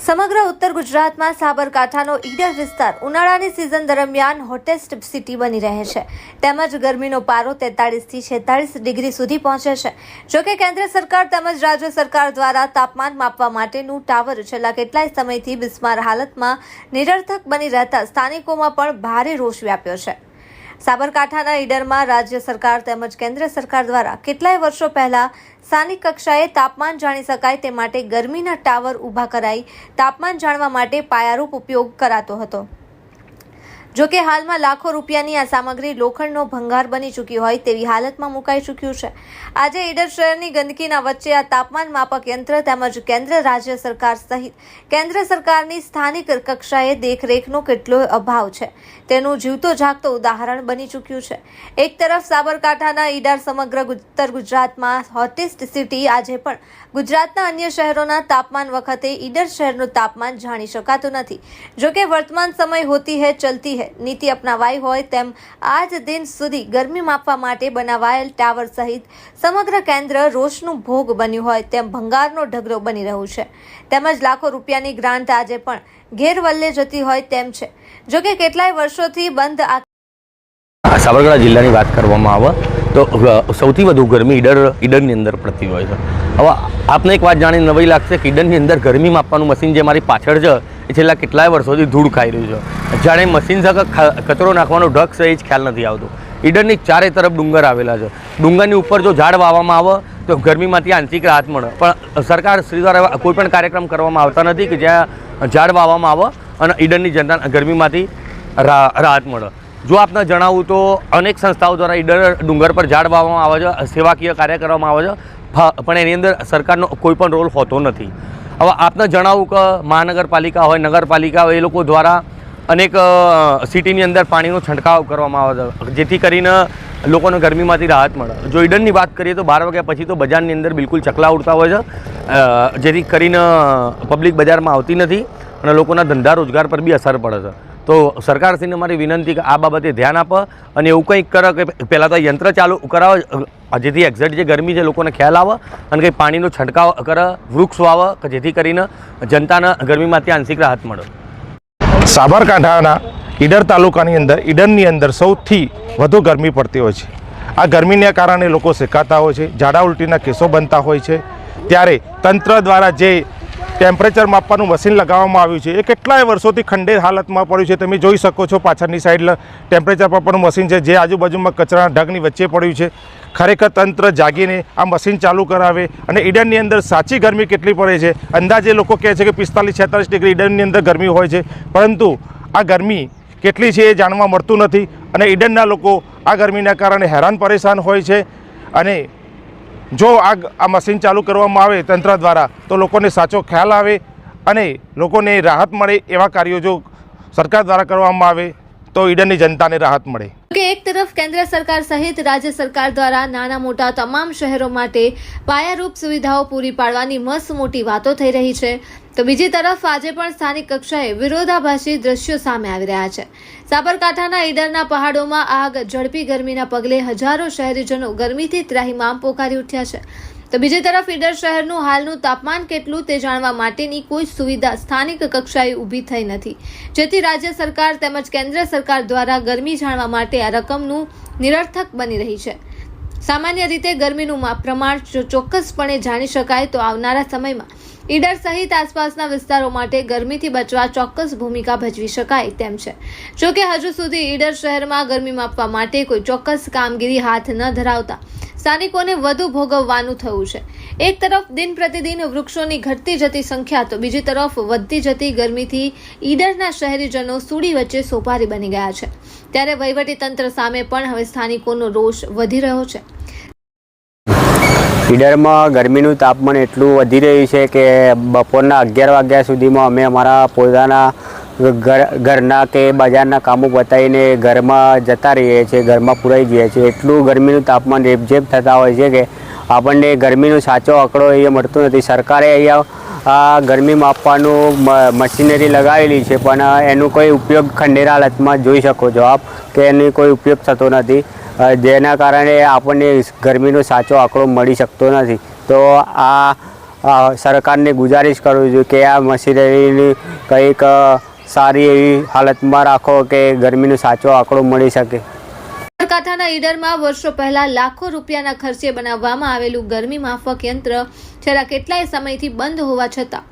સમગ્ર ઉત્તર ગુજરાતમાં સાબરકાંઠાનો ઈડર વિસ્તાર ઉનાળાની સિઝન દરમિયાન હોટેસ્ટ સિટી બની રહે છે. તેમજ ગરમીનો પારો તેતાળીસથી છેતાળીસ ડિગ્રી સુધી પહોંચે છે. જોકે કેન્દ્ર સરકાર તેમજ રાજ્ય સરકાર દ્વારા તાપમાન માપવા માટેનું ટાવર છેલ્લા કેટલાય સમયથી બિસ્માર હાલતમાં નિરર્થક બની રહેતા સ્થાનિકોમાં પણ ભારે રોષ વ્યાપ્યો છે. સાબરકાંઠાના ઈડરમાં રાજ્ય સરકાર તેમજ કેન્દ્ર સરકાર દ્વારા કેટલાય વર્ષો પહેલા સ્થાનિક કક્ષાએ તાપમાન જાણી શકાય તે માટે ગરમીના ટાવર ઊભા કરાઈ તાપમાન જાણવા માટે પાયારૂપ ઉપયોગ કરાતો હતો. જો કે હાલમાં લાખો રૂપિયાની આ સામગ્રી લોખંડનો ભંગાર બની ચૂકી હોય તેવી હાલતમાં મુકાઈ ચૂક્યું છે. આજે ઈડર શહેરની ગંદકીના વચ્ચે આ તાપમાન માપક યંત્ર તેમજ કેન્દ્ર રાજ્ય સરકાર સહિત કેન્દ્ર સરકારની સ્થાનિક કક્ષાએ દેખરેખનો કેટલો અભાવ છે તેનું જીવતો જાગતો ઉદાહરણ બની ચૂક્યું છે. એક તરફ સાબરકાંઠાના ઈડર સમગ્ર ઉત્તર ગુજરાતમાં હોટેસ્ટ સિટી આજે પણ ગુજરાતના અન્ય શહેરોના તાપમાન વખતે ઈડર શહેરનું તાપમાન જાણી શકાતું નથી. જોકે વર્તમાન સમય હોતી હૈ, ચલતી નીતિ અપનાવાઈ હોય તેમ આજ દિન સુધી ગરમી માપવા માટે બનાવાયેલ ટાવર સહિત સમગ્ર કેન્દ્ર રોષનું ભોગ બન્યું હોય તેમ ભંગારનો ઢગલો બની રહ્યું છે. તેમજ લાખો રૂપિયાની ગ્રાન્ટ આજે પણ ઘેરવલ્લે જતી હોય તેમ છે. જોકે કેટલાય વર્ષોથી બંધ આ સાબરકાંઠા જિલ્લાની વાત કરવામાં આવે તો સૌથી વધુ ગરમી ઈડર ઈડરની અંદર પડતી હોય છે. હવે આપને એક વાત જાણીને નવી લાગશે કે ઈડરની અંદર ગરમી માપવાનું મશીન જે મારી પાછળ છે, એ છેલ્લા કેટલાય વર્ષોથી ધૂળ ખાઈ રહ્યું છે. જાણે મશીન સાથે કચરો નાખવાનો ઢગ છે, એ જ ખ્યાલ નથી આવતો. ઈડરની ચારે તરફ ડુંગર આવેલા છે. ડુંગરની ઉપર જો ઝાડ વાવવામાં આવે, તો ગરમીમાંથી આંશિક રાહત મળે. પણ સરકાર શ્રી દ્વારા કોઈ પણ કાર્યક્રમ કરવામાં આવતા નથી કે જ્યાં ઝાડ વાવવામાં આવે અને ઈડરની જનતા ગરમીમાંથી રાહત મળે. જો આપને જણાવું તો અનેક સંસ્થાઓ દ્વારા ઈડર ડુંગર પર ઝાડ વાવવામાં આવે છે, સેવાકીય કાર્ય કરવામાં આવે છે પણ એની અંદર સરકારનો કોઈ પણ રોલ હોતો નથી. હવે આપને જણાવું કે મહાનગરપાલિકા હોય, નગરપાલિકા હોય, એ લોકો દ્વારા અનેક સિટીની અંદર પાણીનો છંટકાવ કરવામાં આવે છે. જેથી કરીને લોકોને ગરમીમાંથી રાહત મળે. જો ઈડનની વાત કરીએ તો બાર વાગ્યા પછી તો બજારની અંદર બિલકુલ ચકલા ઉડતા હોય છે. જેથી કરીને પબ્લિક બજારમાં આવતી નથી અને લોકોના ધંધા રોજગાર પર બી અસર પડે છે. તો સરકારશ્રીને મારી વિનંતી કે આ બાબતે ધ્યાન આપે અને એવું કંઈક કરે કે પહેલાં તો યંત્ર ચાલુ કરાવો જેથી એક્ઝેક્ટ જે ગરમી છે લોકોને ખ્યાલ આવે અને કંઈ પાણીનો છંટકાવ કરે, વૃક્ષ વાવે, કે જેથી કરીને જનતાને ગરમીમાંથી આંશિક રાહત મળે. સાબરકાંઠાના ઈડર તાલુકાની અંદર, ઈડરની અંદર સૌથી વધુ ગરમી પડતી હોય છે. આ ગરમીને કારણે લોકો શેકાતા હોય છે, ઝાડા ઉલટીના કેસો બનતા હોય છે. ત્યારે તંત્ર દ્વારા જે ટેમ્પરેચર માપવાનું મશીન લગાવવામાં આવ્યું છે. એ કેટલાય વર્ષોથી ખંડેર હાલતમાં પડ્યું છે. તમે જોઈ શકો છો પાછળની સાઈડ ટેમ્પરેચર માપવાનું મશીન છે, જે આજુબાજુમાં કચરાના ઢગની વચ્ચે પડ્યું છે. ખરેખર તંત્ર જાગીને આ મશીન ચાલુ કરાવે અને ઈડનની અંદર સાચી ગરમી કેટલી પડે છે? અંદાજે લોકો કહે છે કે પિસ્તાલીસ, છેતાલીસ ડિગ્રી ઈડનની અંદર ગરમી હોય છે. પરંતુ આ ગરમી કેટલી છે એ જાણવા મળતું નથી અને ઈડનના લોકો આ ગરમીના કારણે હેરાન પરેશાન હોય છે અને જો આ આ મશીન ચાલુ કરવામાં આવે તંત્ર દ્વારા, તો લોકોને સાચો ખ્યાલ આવે અને લોકોને રાહત મળે એવા કાર્યો જો સરકાર દ્વારા કરવામાં આવે, તો ઈડનની જનતાને રાહત મળે. કે એક તરફ કેન્દ્ર સરકાર સહિત રાજ્ય સરકાર દ્વારા નાના મોટા તમામ શહેરો માટે પાયારૂપ સુવિધાઓ પૂરી પાડવાની મસ્ત મોટી વાતો થઈ રહી છે. તો બીજી તરફ આજે પણ સ્થાનિક કક્ષાએ વિરોધાભાસી દ્રશ્યો સામે આવી રહ્યા છે. સાબરકાંઠાના ઈડરના પહાડોમાં આગ, ઝડપી ગરમીના પગલે હજારો શહેરીજનો ગરમીથી ત્રાહીમામ પોકારી ઉઠ્યા છે. તો બીજી તરફ ઈડર શહેરનું હાલનું તાપમાન કેટલું તે જાણવા માટેની કોઈ સુવિધા સ્થાનિક કક્ષાએ ઊભી થઈ નથી. જેથી રાજ્ય સરકાર તેમજ કેન્દ્ર સરકાર દ્વારા ગરમી જાણવા માટે આ રકમનું નિરર્થક બની રહી છે. સામાન્ય રીતે ગરમીનું પ્રમાણ ચોક્કસપણે જાણી શકાય તો આવનારા સમયમાં ઈડર સહિત આસપાસના વિસ્તારો માટે ગરમીથી બચવા ચોક્કસ ભૂમિકા ભજવી શકાય તેમ છે. જો કે હજુ સુધી ઈડર શહેરમાં ગરમી માપવા માટે કોઈ ચોક્કસ કામગીરી હાથ ન ધરાવતા સ્થાનિકોને વધુ ભોગવવાનું થયું છે. એક તરફ દિન પ્રતિદિન વૃક્ષોની ઘટતી જતી સંખ્યા તો બીજી તરફ વધતી જતી ગરમીથી ઈડરના શહેરીજનો સૂડી વચ્ચે સોપારી બની ગયા છે. ત્યારે વહીવટી તંત્ર સામે પણ હવે સ્થાનિકોનો રોષ વધી રહ્યો છે. ઈડરમાં ગરમીનું તાપમાન એટલું વધી રહ્યું છે કે બપોરના અગિયાર વાગ્યા સુધીમાં અમે અમારા પોતાના ઘર, ઘરના કે બજારના કામો પતાવીને ઘરમાં જતા રહીએ છીએ, ઘરમાં પુરાઈ જઈએ છીએ. એટલું ગરમીનું તાપમાન રેપઝેપ થતા હોય છે કે આપણને ગરમીનો સાચો આંકડો અહીંયા મળતો નથી. સરકારે અહીંયા આ ગરમી માપવાનું મશીનરી લગાવેલી છે, પણ એનો કોઈ ઉપયોગ ખંડેરા હાલતમાં જોઈ શકો છો આપ, કે એનો કોઈ ઉપયોગ થતો નથી. જેના કારણે આપણને ગરમીનો સાચો આંકડો મળી શકતો નથી. તો આ સરકારને ગુજારિશ કરું છું કે આ મશીનરીની કંઈક સારી એવી હાલતમાં રાખો કે ગરમીનો સાચો આંકડો મળી શકે. સાબરકાંઠાના ઈડરમાં વર્ષો પહેલા લાખો રૂપિયાના ખર્ચે બનાવવામાં આવેલું ગરમી માફક યંત્ર છેલ્લા કેટલાય સમયથી બંધ હોવા છતાં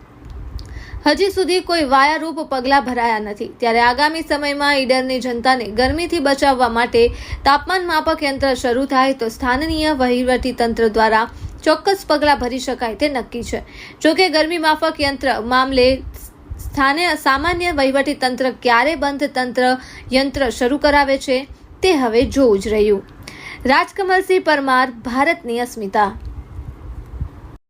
હજી સુધી કોઈ વાયારૂપ પગલાં ભરાયા નથી. ત્યારે આગામી સમયમાં ઈડરની જનતાને ગરમીથી બચાવવા માટે તાપમાન માપક યંત્ર શરૂ થાય તો સ્થાનીય વહીવટી તંત્ર દ્વારા ચોક્કસ પગલાં ભરી શકાય તે નક્કી છે. જોકે ગરમી માફક યંત્ર મામલે સ્થાને સામાન્ય વહીવટી તંત્ર ક્યારે બંધ તંત્ર યંત્ર શરૂ કરાવે છે તે હવે જોવું જ રહ્યું. રાજકમલસિંહ પરમાર, ભારતની અસ્મિતા.